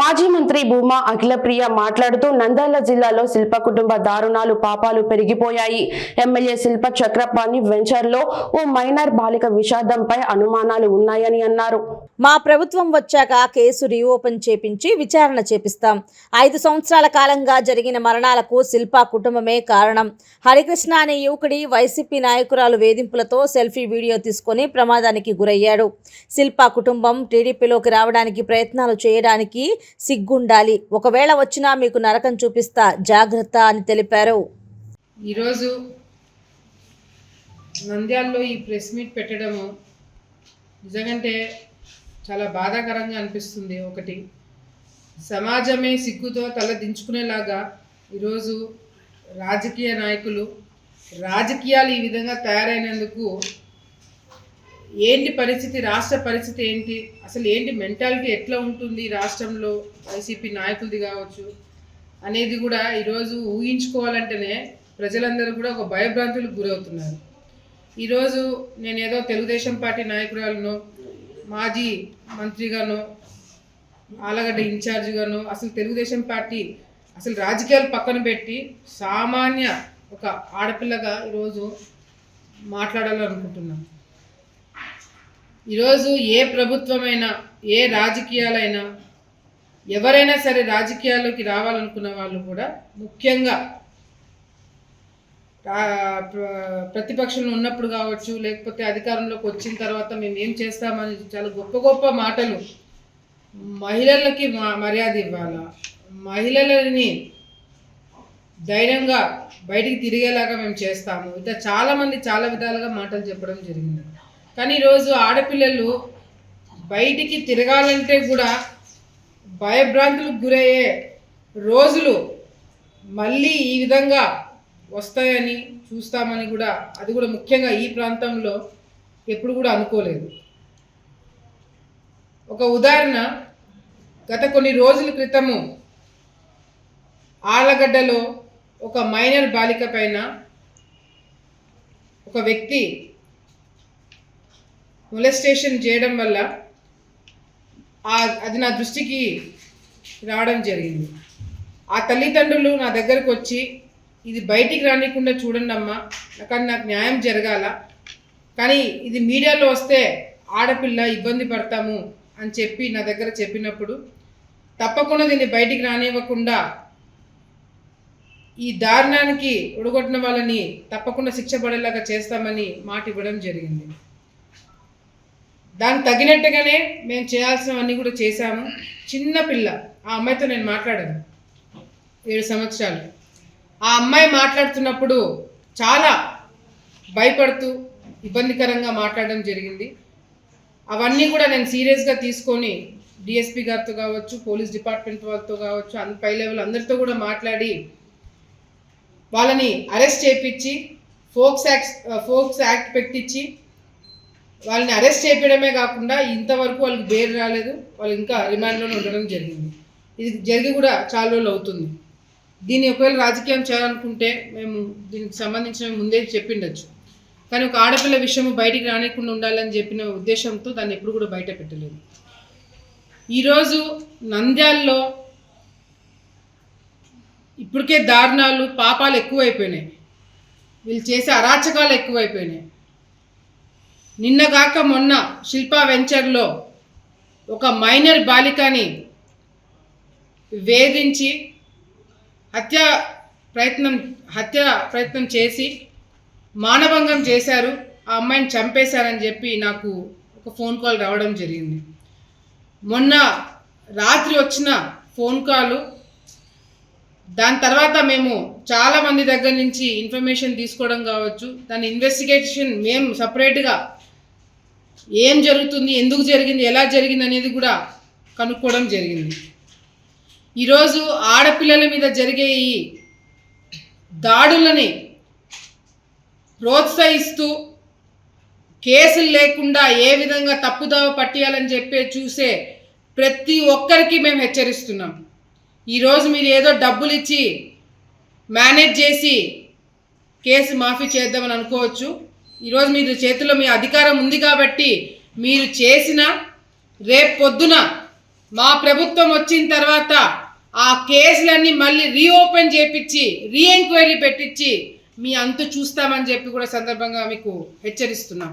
మాజీ మంత్రి భూమా అఖిలప్రియ మాట్లాడుతూ నంద్యాల జిల్లాలో శిల్ప కుటుంబ దారుణాలు పాపాలు పెరిగిపోయాయి. ఎమ్మెల్యే శిల్ప చక్రపాణి వెంచర్లో ఓ మైనర్ బాలిక విషాదంపై అనుమానాలు ఉన్నాయని అన్నారు. మా ప్రభుత్వం వచ్చాక కేసు రీఓపెన్ చేపించి విచారణ చేపిస్తాం. ఐదు సంవత్సరాల కాలంగా జరిగిన మరణాలకు శిల్ప కుటుంబమే కారణం. హరికృష్ణ అనే యువకుడి వైసీపీ నాయకురాలు వేధింపులతో సెల్ఫీ వీడియో తీసుకొని ప్రమాదానికి గురయ్యాడు. శిల్ప కుటుంబం టీడీపీలోకి రావడానికి ప్రయత్నాలు చేయడానికి సిగ్గుండాలి. ఒకవేళ వచ్చినా మీకు నరకం చూపిస్తా జాగ్రత్త అని తెలిపారు. ఈరోజు నంద్యాలలో ఈ ప్రెస్ మీట్ పెట్టడము నిజంగంటే చాలా బాధాకరంగా అనిపిస్తుంది. ఒకటి సమాజమే సిగ్గుతో తల దించుకునేలాగా ఈరోజు రాజకీయ నాయకులు రాజకీయాలు ఈ విధంగా తయారైనందుకు ఏంటి పరిస్థితి రాష్ట్ర పరిస్థితి ఏంటి? అసలు ఏంటి మెంటాలిటీ ఎట్లా ఉంటుంది రాష్ట్రంలో? వైసీపీ నాయకులది కావచ్చు అనేది కూడా ఈరోజు ఊహించుకోవాలంటేనే ప్రజలందరూ కూడా ఒక భయభ్రాంతులకు గురవుతున్నారు. ఈరోజు నేను ఏదో తెలుగుదేశం పార్టీ నాయకురాలను మాజీ మంత్రిగాను ఆలగడ్డ ఇన్ఛార్జిగాను అసలు తెలుగుదేశం పార్టీ అసలు రాజకీయాలు పక్కన పెట్టి సామాన్య ఒక ఆడపిల్లగా ఈరోజు మాట్లాడాలనుకుంటున్నాను ఈరోజు ఏ ప్రభుత్వమైనా ఏ రాజకీయాలైనా ఎవరైనా సరే రాజకీయాల్లోకి రావాలనుకున్న వాళ్ళు కూడా ముఖ్యంగా ప్ర- ప్రతిపక్షంలో ఉన్నప్పుడు కావచ్చు లేకపోతే అధికారంలోకి వచ్చిన తర్వాత మేము ఏం చేస్తామని చాలా గొప్ప గొప్ప మాటలు మహిళలకి మ- మర్యాద ఇవ్వాలా? మహిళలని ధైర్యంగా బయటికి తిరిగేలాగా మేము చేస్తాము. ఇట్లా చాలామంది చాలా విధాలుగా మాటలు చెప్పడం జరిగింది. కానీ ఈరోజు ఆడపిల్లలు బయటికి తిరగాలంటే కూడా భయభ్రాంతులకు గురయ్యే రోజులు మళ్ళీ ఈ విధంగా వస్తాయని చూస్తామని కూడా అది కూడా ముఖ్యంగా ఈ ప్రాంతంలో ఎప్పుడు కూడా అనుకోలేదు. ఒక ఉదాహరణ గత కొన్ని రోజుల క్రితము ఆలగడ్డలో ఒక మైనర్ బాలిక పైన ఒక వ్యక్తి మొలెస్టేషన్ చేయడం వల్ల అది నా దృష్టికి రావడం జరిగింది. ఆ తల్లిదండ్రులు నా దగ్గరకు వచ్చి ఇది బయటికి రానికుండా చూడండి అమ్మా కానీ నాకు న్యాయం జరగాల కానీ ఇది మీడియాలో వస్తే ఆడపిల్ల ఇబ్బంది పడతాము అని చెప్పి నా దగ్గర చెప్పినప్పుడు తప్పకుండా దీన్ని బయటికి రానివ్వకుండా ఈ దారుణానికి ఒడగొట్టిన వాళ్ళని తప్పకుండా శిక్ష పడేలాగా చేస్తామని మాట ఇవ్వడం జరిగింది. దానికి తగినట్టుగానే మేము చేయాల్సినవన్నీ కూడా చేశాము. చిన్న పిల్ల ఆ అమ్మాయితో నేను మాట్లాడాను. ఏడు సంవత్సరాలు. ఆ అమ్మాయి మాట్లాడుతున్నప్పుడు చాలా భయపడుతూ ఇబ్బందికరంగా మాట్లాడడం జరిగింది. అవన్నీ కూడా నేను సీరియస్గా తీసుకొని డిఎస్పీ గారితో కావచ్చు పోలీస్ డిపార్ట్మెంట్ వాళ్ళతో కావచ్చు అంత పై లెవెల్ అందరితో కూడా మాట్లాడి వాళ్ళని అరెస్ట్ చేపించి ఫోక్స్ యాక్ట్ ఫోక్స్ యాక్ట్ పెట్టించి వాళ్ళని అరెస్ట్ చేయడమే కాకుండా ఇంతవరకు వాళ్ళకి బెయిల్ రాలేదు. వాళ్ళు ఇంకా రిమాండ్లోనే ఉండడం జరిగింది. ఇది జరిగి కూడా చాలా రోజులు అవుతుంది. దీన్ని ఒకవేళ రాజకీయం చేయాలనుకుంటే మేము దీనికి సంబంధించిన ముందే చెప్పిండొచ్చు. కానీ ఒక ఆడపిల్ల విషయం బయటికి రానికుండా ఉండాలని చెప్పిన ఉద్దేశంతో దాన్ని ఎప్పుడు కూడా బయట పెట్టలేదు. ఈరోజు నంద్యాల్లో ఇప్పటికే దారుణాలు పాపాలు ఎక్కువైపోయినాయి. వీళ్ళు చేసే అరాచకాలు ఎక్కువైపోయినాయి. నిన్నగాక మొన్న శిల్పా వెంచర్లో ఒక మైనర్ బాలికని వేధించి హత్య ప్రయత్నం హత్య ప్రయత్నం చేసి మానభంగం చేశారు. ఆ అమ్మాయిని చంపేశారని చెప్పి నాకు ఒక ఫోన్ కాల్ రావడం జరిగింది. మొన్న రాత్రి వచ్చిన ఫోన్ కాలు దాని తర్వాత మేము చాలా మంది దగ్గర నుంచి ఇన్ఫర్మేషన్ తీసుకోవడం కావచ్చు. దాని ఇన్వెస్టిగేషన్ మేము సపరేట్గా ఏం జరుగుతుంది ఎందుకు జరిగింది ఎలా జరిగింది అనేది కూడా కనుక్కోవడం జరిగింది. ఈరోజు ఆడపిల్లల మీద జరిగే ఈ దాడులని ప్రోత్సహిస్తూ కేసులు లేకుండా ఏ విధంగా తప్పుదావ పట్టియాలని చెప్పే చూసే ప్రతి ఒక్కరికి మేము హెచ్చరిస్తున్నాం. ఈరోజు మీరు ఏదో డబ్బులు ఇచ్చి మేనేజ్ చేసి కేసు మాఫీ చేద్దామని అనుకోవచ్చు. ఈరోజు మీరు చేతిలో మీ అధికారం ఉంది కాబట్టి మీరు చేసిన రేపు పొద్దున మా ప్రభుత్వం వచ్చిన తర్వాత ఆ కేసులన్నీ మళ్ళీ రీఓపెన్ చేపించి రీఎంక్వైరీ పెట్టించి మీ అంతు చూస్తామని చెప్పి కూడా సందర్భంగా మీకు హెచ్చరిస్తున్నాం.